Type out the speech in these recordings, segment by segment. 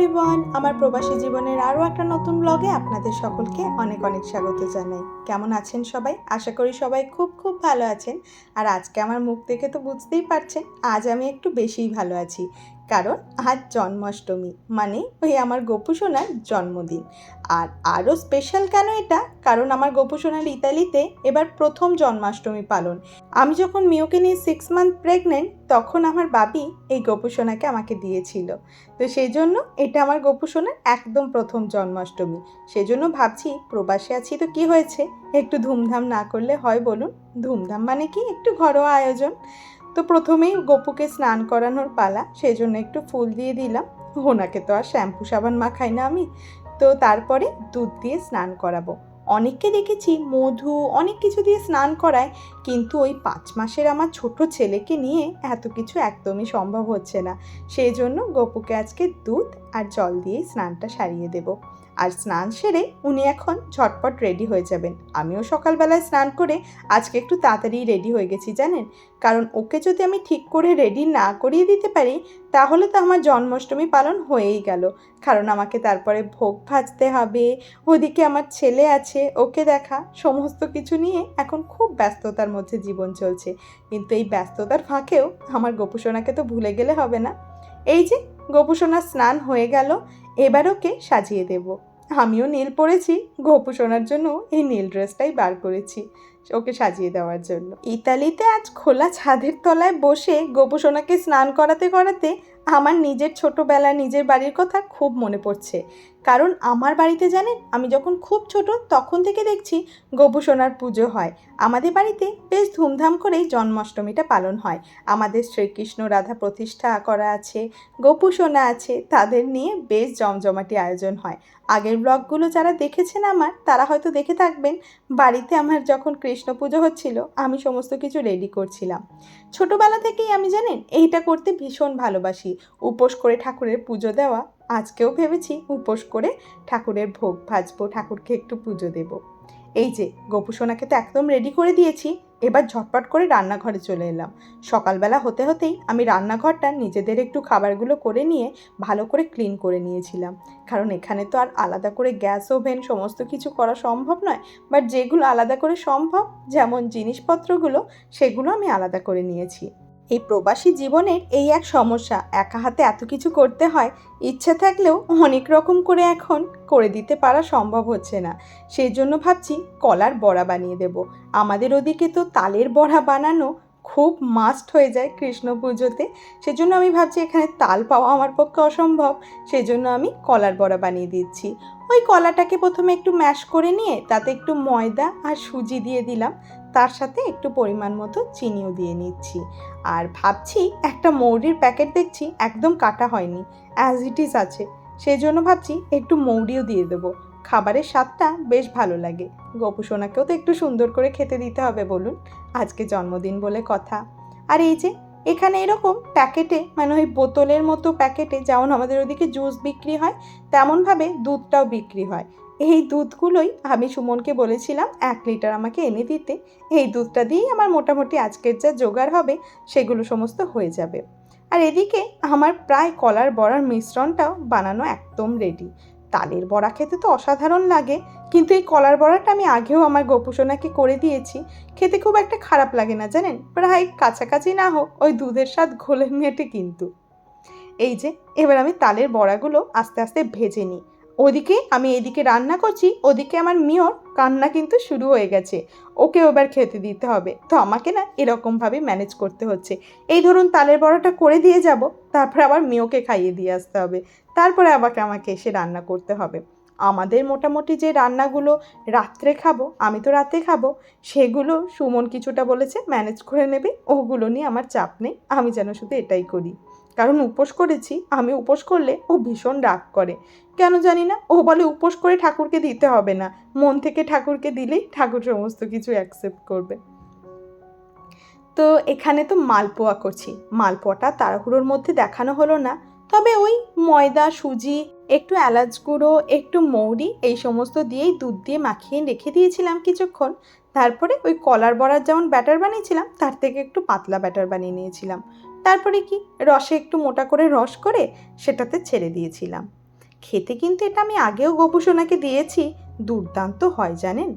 Everyone আমার প্রবাসী জীবনের আরও একটা নতুন ব্লগে আপনাদের সকলকে অনেক অনেক স্বাগত জানাই। কেমন আছেন সবাই? আশা করি সবাই খুব খুব ভালো আছেন। আর আজকে আমার মুখ দেখে তো বুঝতেই পারছেন, আজ আমি একটু বেশিই ভালো আছি। কারণ আজ জন্মাষ্টমী মানে ওই আমার গোপু সোনার জন্মদিন। আর আরও স্পেশাল কেন এটা? কারণ আমার গোপু সোনার ইতালিতে এবার প্রথম জন্মাষ্টমী পালন। আমি যখন মিওকে নিয়ে সিক্স মান্থ প্রেগনেন্ট তখন আমার বাবি এই গোপু সোনাকে আমাকে দিয়েছিল। তো সেই জন্য এটা আমার গোপু সোনার একদম প্রথম জন্মাষ্টমী। সেই জন্য ভাবছি, প্রবাসে আছি তো কি হয়েছে? একটু ধুমধাম না করলে হয় বলুন? ধুমধাম মানে কি? একটু ঘরোয়া আয়োজন। তো প্রথমেই গপুকে স্নান করানোর পালা সেই জন্য একটু ফুল দিয়ে দিলাম। ওনাকে তো আর শ্যাম্পু সাবান মাখাই না আমি। তো তারপরে দুধ দিয়ে স্নান করাবো। অনেককে দেখেছি মধু, অনেক কিছু দিয়ে স্নান করায়, কিন্তু ওই পাঁচ মাসের আমার ছোট ছেলেকে নিয়ে এত কিছু একদমই সম্ভব হচ্ছে না। সেই জন্য গপুকে আজকে দুধ আর জল দিয়ে স্নানটা সারিয়ে দেব। আর স্নান সেরে উনি এখন ঝটপট রেডি হয়ে যাবেন। আমিও সকালবেলায় স্নান করে আজকে একটু তাড়াতাড়ি রেডি হয়ে গেছি, জানেন? কারণ ওকে যদি আমি ঠিক করে রেডি না করিয়ে দিতে পারি, তাহলে তো আমার জন্মাষ্টমী পালন হয়েই গেল। কারণ আমাকে তারপরে ভোগ ভাজতে হবে, ওদিকে আমার ছেলে আছে, ওকে দেখা, সমস্ত কিছু নিয়ে এখন খুব ব্যস্ততার মধ্যে জীবন চলছে। কিন্তু এই ব্যস্ততার ফাঁকেও আমার গোপুসোনাকে তো ভুলে গেলে হবে না। এই যে, গোপুসোনার স্নান হয়ে গেল, এবার ওকে সাজিয়ে দেব। আমিও নীল পরেছি, গোপু শোনার জন্য এই নীল ড্রেসটাই বার করেছি ওকে সাজিয়ে দেওয়ার জন্য। ইতালিতে আজ খোলা ছাদের তলায় বসে গোপু সোনাকে স্নান করাতে করাতে আমার নিজের ছোটোবেলা নিজের বাড়ির কথা খুব মনে পড়ছে। কারণ আমার বাড়িতে জানেন, আমি যখন খুব ছোট তখন থেকে দেখছি গোপুসোনার পুজো হয়। আমাদের বাড়িতে বেশ ধুমধাম করেই জন্মাষ্টমীটা পালন হয়। আমাদের শ্রীকৃষ্ণ রাধা প্রতিষ্ঠা করা আছে, গোপুসোনা আছে, তাদের নিয়ে বেশ জমজমাটি আয়োজন হয়। আগের ব্লগগুলো যারা দেখেছেন আমার, তারা হয়তো দেখে থাকবেন, বাড়িতে আমার যখন কৃষ্ণ পুজো হচ্ছিল, আমি সমস্ত কিছু রেডি করছিলাম। ছোটোবেলা থেকেই আমি জানেন, এইটা করতে ভীষণ ভালোবাসি। উপোস করে ঠাকুরের পুজো দেওয়া আজকেও ভেবেছি উপোস করে ঠাকুরের ভোগ ভাজবো, ঠাকুরকে একটু পুজো দেব। এই যে, গোপুসোনাকে তো একদম রেডি করে দিয়েছি, এবার ঝটপট করে রান্নাঘরে চলে এলাম। সকালবেলা হতে হতেই আমি রান্নাঘরটা নিজেদের একটু খাবারগুলো করে নিয়ে ভালো করে ক্লিন করে নিয়েছিলাম। কারণ এখানে তো আর আলাদা করে গ্যাস ওভেন সমস্ত কিছু করা সম্ভব নয় বাট যেগুলো আলাদা করে সম্ভব, যেমন জিনিসপত্রগুলো, সেগুলো আমি আলাদা করে নিয়েছি। এই প্রবাসী জীবনের এই এক সমস্যা, একা হাতে এত কিছু করতে হয়, ইচ্ছা থাকলেও অনেক রকম করে এখন করে দিতে পারা সম্ভব হচ্ছে না। সেই জন্য ভাবছি কলার বড়া বানিয়ে দেব। আমাদের ওদিকে তো তালের বড়া বানানো খুব মাস্ট হয়ে যায় কৃষ্ণ পুজোতে। সেজন্য আমি ভাবছি এখানে তাল পাওয়া আমার পক্ষে অসম্ভব। সেজন্য আমি কলার বড়া বানিয়ে দিচ্ছি। ওই কলাটাকে প্রথমে একটু ম্যাশ করে নিয়ে তাতে একটু ময়দা আর সুজি দিয়ে দিলাম। তার সাথে একটু পরিমাণ মতো চিনিও দিয়ে নিচ্ছি। আর ভাবছি একটা মৌরির প্যাকেট দেখছি, একদম কাটা হয়নি অ্যাজ ইট ইজ আছে। সেই জন্য ভাবছি একটু মৌরিও দিয়ে দেবো। খাবারের স্বাদটা বেশ ভালো লাগে। গোপুসোনাকেও তো একটু সুন্দর করে খেতে দিতে হবে বলুন। আজকে জন্মদিন বলে কথা। আর এই যে এখানে এরকম প্যাকেটে মানে ওই বোতলের মতো প্যাকেটে যেমন আমাদের ওদিকে জুস বিক্রি হয়, তেমনভাবে দুধটাও বিক্রি হয়। এই দুধগুলোই আমি সুমনকে বলেছিলাম, এক লিটার আমাকে এনে দিতে। এই দুধটা দিয়েই আমার মোটামুটি আজকের যা জোগাড় হবে, সেগুলো সমস্ত হয়ে যাবে। আর এদিকে আমার প্রায় কলার বড়ার মিশ্রণটাও বানানো একদম রেডি তালের বড়া খেতে তো অসাধারণ লাগে, কিন্তু এই কলার বড়াটা আমি আগেও আমার গোপুসোনাকে করে দিয়েছি, খেতে খুব একটা খারাপ লাগে না জানেন? প্রায় কাছাকাছি না হোক, ওই দুধের স্বাদ ঘোলে মেটে কিন্তু। এই যে, এবার আমি তালের বড়াগুলো আস্তে আস্তে ভেজে নিই। ওদিকে আমি এদিকে রান্না করছি, ওদিকে আমার মিওর কান্না কিন্তু শুরু হয়ে গেছে। ওকে এবার খেতে দিতে হবে। তো আমাকে না এরকমভাবে ম্যানেজ করতে হচ্ছে। এই ধরুন তালের বড়াটা করে দিয়ে যাব, তারপর আবার মিওকে খাইয়ে দিয়ে আসতে হবে। তারপরে আমাকে আমাকে এসে রান্না করতে হবে। আমাদের মোটামুটি যে রান্নাগুলো রাত্রে খাব, আমি তো রাতে খাব, সেগুলো সুমন কিছুটা বলেছে ম্যানেজ করে নেবে, ওগুলো নিয়ে আমার চাপ নেই, আমি যেন শুধু এটাই করি। কারণ উপোস করেছি, আমি উপোস করলে ও ভীষণ রাগ করে। কেন জানি না, ও বলে উপোস করে ঠাকুরকে দিতে হবে না, মন থেকে ঠাকুরকে দিলেই ঠাকুর সমস্ত কিছু অ্যাকসেপ্ট করবে। তো এখানে তো মালপোয়া করছি, মালপোয়াটা তাড়াহুড়োর মধ্যে দেখানো হলো না তবে ওই ময়দা, সুজি, একটু এলাচ গুঁড়ো, একটু মৌরি এই সমস্ত দিয়েই দুধ দিয়ে মাখিয়ে রেখে দিয়েছিলাম কিছুক্ষণ। তারপরে ওই কলার বড়ার যেমন ব্যাটার বানিয়েছিলাম, তার থেকে একটু পাতলা ব্যাটার বানিয়ে নিয়েছিলাম। তারপরে কি রসে একটু মোটা করে রস করে সেটাতে ছেড়ে দিয়েছিলাম। খেতে কিন্তু এটা আমি আগেও গোপুসোনাকে দিয়েছি, দুর্দান্ত হয় জানেন?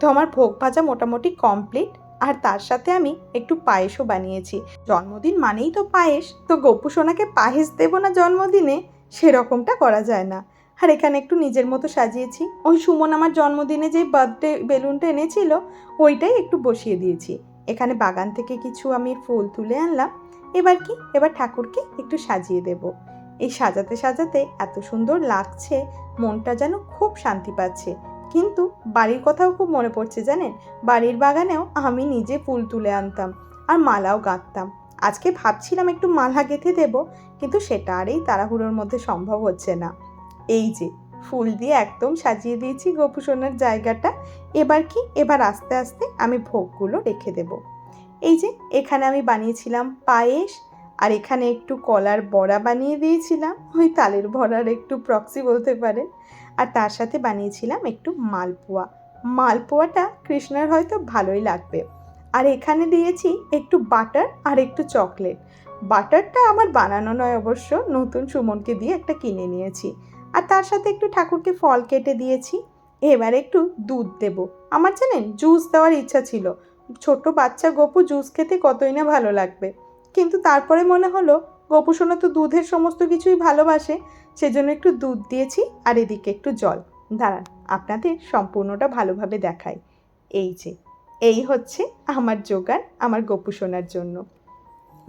তো আমার ভোগ ভাজা মোটামুটি কমপ্লিট আর তার সাথে আমি একটু পায়েসও বানিয়েছি। জন্মদিন মানেই তো পায়েস। তো গপু সোনাকে পায়েস দেবো না জন্মদিনে সেরকমটা করা যায় না। আর এখানে একটু নিজের মতো সাজিয়েছি। ওই সুমন আমার জন্মদিনে যে বার্থডে বেলুনটা এনেছিল, ওইটাই একটু বসিয়ে দিয়েছি। এখানে বাগান থেকে কিছু আমি ফুল তুলে আনলাম। এবার কি? এবার ঠাকুরকে একটু সাজিয়ে দেব। এই সাজাতে সাজাতে এত সুন্দর লাগছে, মনটা যেন খুব শান্তি পাচ্ছে। কিন্তু বাড়ির কথাও খুব মনে পড়ছে জানেন? বাড়ির বাগানেও আমি নিজে ফুল তুলে আনতাম আর মালাও গাঁথতাম আজকে ভাবছিলাম একটু মালা গেঁথে দেব, কিন্তু সেটা আর এই তাড়াহুড়োর মধ্যে সম্ভব হচ্ছে না। এই যে, ফুল দিয়ে একদম সাজিয়ে দিয়েছি গোপুসোনার জায়গাটা। এবার কি? এবার আস্তে আস্তে আমি ভোগগুলো রেখে দেব। এই যে, এখানে আমি বানিয়েছিলাম পায়েস আর এখানে একটু কলার বড়া বানিয়ে দিয়েছিলাম। ওই তালের বড়ার একটু প্রক্সি বলতে পারেন। আর তার সাথে বানিয়েছিলাম একটু মালপোয়া। মালপোয়াটা কৃষ্ণার হয়তো ভালোই লাগবে। আর এখানে দিয়েছি একটু বাটার আর একটু চকলেট। বাটারটা আমার বানানো নয় অবশ্য, নতুন সুমনকে দিয়ে একটা কিনে নিয়েছি। আর তার সাথে একটু ঠাকুরকে ফল কেটে দিয়েছি। এবার একটু দুধ দেব। আমার জানেন, জুস দেওয়ার ইচ্ছা ছিল। ছোট বাচ্চা গপু জুস খেতে কতই না ভালো লাগবে। কিন্তু তারপরে মনে হলো গপু সোনা তো দুধের সমস্ত কিছুই ভালোবাসে, সেজন্য একটু দুধ দিয়েছি আর এদিকে একটু জল। দাঁড়ান, আপনাদের সম্পূর্ণটা ভালোভাবে দেখাই। এই যে, এই হচ্ছে আমার জোগাড়, আমার গপু সোনার জন্য।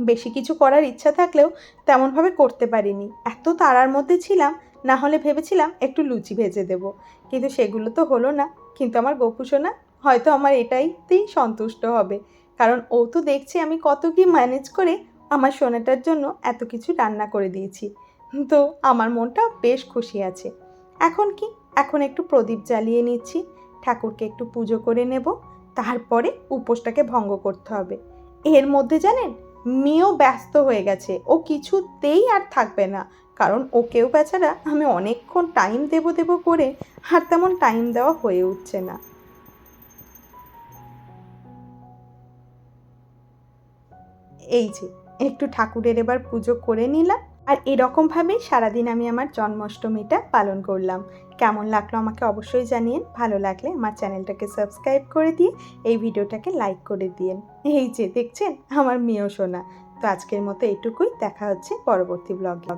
বেশি কিছু করার ইচ্ছা থাকলেও তেমনভাবে করতে পারিনি। এত তারার মধ্যে ছিলাম, না হলে ভেবেছিলাম একটু লুচি ভেজে দেব। কিন্তু সেগুলো তো হলো না। কিন্তু আমার গপু সোনা হয়তো আমার এটাইতেই সন্তুষ্ট হবে। কারণ ও তো দেখছে আমি কত কি ম্যানেজ করে আমার সোনাটার জন্য এত কিছু রান্না করে দিয়েছি। তো আমার মনটা বেশ খুশি আছে। এখন কি? এখন একটু প্রদীপ জ্বালিয়ে নিচ্ছি। ঠাকুরকে একটু পুজো করে নেব। তারপরে উপোসটাকে ভঙ্গ করতে হবে। এর মধ্যে জানেন, মেয়েও ব্যস্ত হয়ে গেছে। ও কিছুতেই আর থাকবে না। কারণ ওকেও বেচারা আমি অনেকক্ষণ টাইম দেব দেব করে আর তেমন টাইম দেওয়া হয়ে উঠছে না। এই যে একটু ঠাকুরের এবার পুজো করে নিলাম। আর এরকমভাবেই সারাদিন আমি আমার জন্মাষ্টমীটা পালন করলাম। কেমন লাগল আমাকে অবশ্যই জানিয়ে ভালো লাগলে আমার চ্যানেলটাকে সাবস্ক্রাইব করে দিয়ে এই ভিডিওটাকে লাইক করে দিয়েন। এই যে দেখছেন, আমার মেয়েও শোনা তো আজকের মতো এটুকুই। দেখা হচ্ছে পরবর্তী ব্লগে।